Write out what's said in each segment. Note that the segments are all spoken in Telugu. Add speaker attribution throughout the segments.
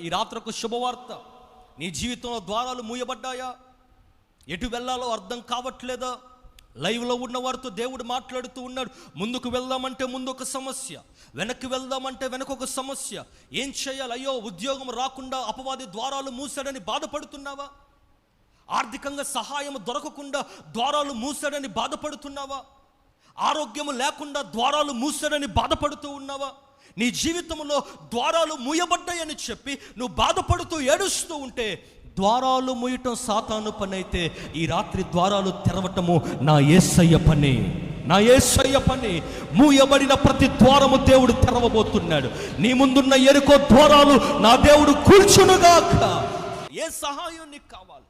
Speaker 1: ఈ రాత్రకు శుభవార్త. నీ జీవితంలో ద్వారాలు మూయబడ్డాయా? ఎటు వెళ్ళాలో అర్థం కావట్లేదా? లైవ్లో ఉన్న వారితో దేవుడు మాట్లాడుతూ ఉన్నాడు. ముందుకు వెళ్దామంటే ముందు ఒక సమస్య. వెనక్కి వెళ్దామంటే వెనక ఒక సమస్య. ఏం చేయాలి? అయ్యో ఉద్యోగం రాకుండా అపవాది ద్వారాలు మూసాడని బాధపడుతున్నావా? ఆర్థికంగా సహాయం దొరకకుండా ద్వారాలు మూసాడని బాధపడుతున్నావా? ఆరోగ్యం లేకుండా ద్వారాలు మూసాడని బాధపడుతూ ఉన్నావా? నీ జీవితంలో ద్వారాలు మూయబడ్డాయని చెప్పి నువ్వు బాధపడుతూ ఏడుస్తూ ఉంటే ద్వారాలు మూయటం సాతాను పని అయితే ఈ రాత్రి ద్వారాలు తెరవటము నా ఏసయ్య పని. నా ఏసయ్య పని. మూయబడిన ప్రతి ద్వారము దేవుడు తెరవబోతున్నాడు. నీ ముందున్న ఎరుకో ద్వారాలు నా దేవుడు కూర్చునుగాక ఏ సహాయం నీకు కావాలి?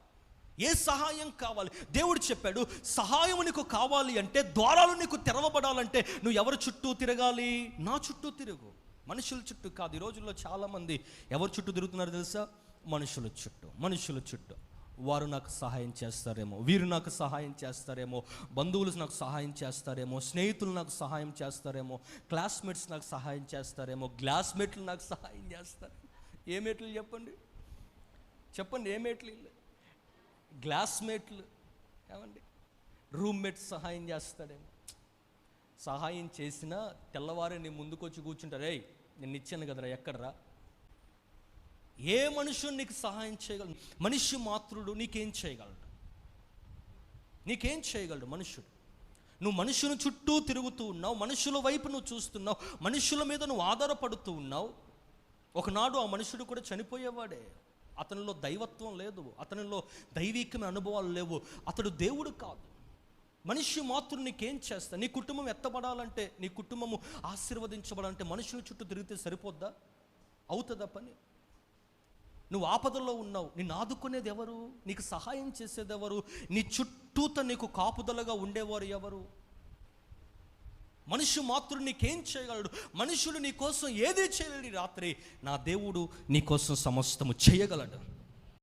Speaker 1: ఏ సహాయం కావాలి? దేవుడు చెప్పాడు సహాయం నీకు కావాలి అంటే ద్వారాలు నీకు తెరవబడాలంటే నువ్వు ఎవరి చుట్టూ తిరగాలి? నా చుట్టూ తిరుగు. మనుషుల చుట్టూ కాదు. ఈ రోజుల్లో చాలామంది ఎవరి చుట్టూ తిరుగుతున్నారు తెలుసా? మనుషుల చుట్టూ మనుషుల చుట్టూ. వారు నాకు సహాయం చేస్తారేమో వీరు నాకు సహాయం చేస్తారేమో బంధువులు నాకు సహాయం చేస్తారేమో స్నేహితులు నాకు సహాయం చేస్తారేమో క్లాస్మేట్స్ నాకు సహాయం చేస్తారేమో గ్లాస్మేట్లు నాకు సహాయం చేస్తారు ఏమేట్లు చెప్పండి? చెప్పండి ఏ గ్లాస్మేట్లు ఏమండి? రూమ్మేట్స్ సహాయం చేస్తాడేమో. సహాయం చేసినా తెల్లవారు నీ ముందుకొచ్చి కూర్చుంటారు ఏయ్ నేను ఇచ్చాను కదరా ఎక్కడరా? ఏ మనుషుడు నీకు సహాయం చేయగలడు? మనిషి మాతృడు నీకేం చేయగలడు? నీకేం చేయగలడు మనుషుడు? నువ్వు మనుషుని చుట్టూ తిరుగుతూ ఉన్నావు మనుషుల వైపు నువ్వు చూస్తున్నావు మనుషుల మీద నువ్వు ఆధారపడుతూ ఉన్నావు. ఒకనాడు ఆ మనుషుడు కూడా చనిపోయేవాడే. అతనిలో దైవత్వం లేదు అతనిలో దైవీకమైన అనుభవాలు లేవు. అతడు దేవుడు కాదు. మనిషి మాత్రం నీకేం చేస్తా? నీ కుటుంబం ఎత్తబడాలంటే నీ కుటుంబము ఆశీర్వదించబడాలంటే మనుషుల చుట్టూ తిరిగితే సరిపోద్దా? అవుతుందా పని? నువ్వు ఆపదలో ఉన్నావు. నిన్ను ఆదుకునేది ఎవరు? నీకు సహాయం చేసేది ఎవరు? నీ చుట్టూత నీకు కాపుదలగా ఉండేవారు ఎవరు? మనిషి మాత్రుడు నీకేం చేయగలడు? మనుషులు నీ కోసం ఏది చేయలేడు రాత్రి నా దేవుడు నీ కోసం సమస్తము చేయగలడు.